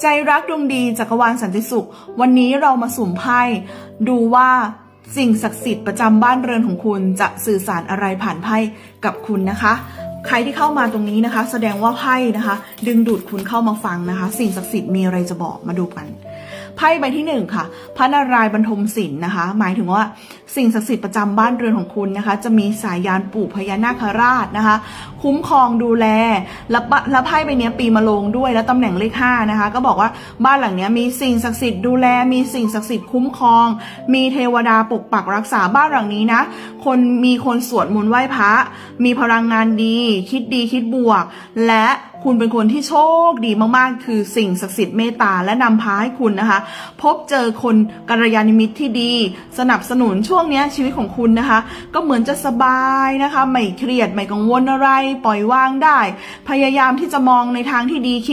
ใจรักดวงดีจักรวาลสันติสุข วันนี้เรามาสุ่มไพ่ดูว่าสิ่งศักดิ์สิทธิ์ประจำบ้านเรือนของคุณจะสื่อสารอะไรผ่านไพ่กับคุณนะคะ ใครที่เข้ามาตรงนี้นะคะ แสดงว่าไพ่นะคะ ดึงดูดคุณเข้ามาฟังนะคะ สิ่งศักดิ์สิทธิ์มีอะไรจะบอกมาดูกัน ไพ่ใบที่หนึ่งค่ะพระนารายณ์บรรทมศิลป์นะคะ หมายถึงว่าสิ่งศักดิ์สิทธิ์ประจำบ้านเรือนของคุณนะคะ จะมีสายยานปู่พญานาคราชนะคะ คุ้มครองดูแลและแล้วไพ่ใบเนี้ยปีมะโรงด้วยแล้วตำแหน่งเลขห้านะคะ ก็บอกว่าบ้านหลังเนี้ยมีสิ่งศักดิ์สิทธิ์ดูแลมีสิ่งศักดิ์สิทธิ์คุ้มครอง มีเทวดาปกปักรักษาบ้านหลังนี้นะ คนมีคนสวดมนต์ไหว้พระ มีพลังงานดี คิดดีคิดบวก และคุณเป็นคนที่โชคดีมากๆ คือสิ่งศักดิ์สิทธิ์เมตตาและนำพาให้คุณนะคะพบเจอคนกัลยาณมิตรที่ดี สนับสนุนช่วงนี้ชีวิตของคุณนะคะ ก็เหมือนจะสบายนะคะ ไม่เครียด ไม่กังวลอะไร ปล่อยวางได้ พยายามที่จะมองในทางที่ดี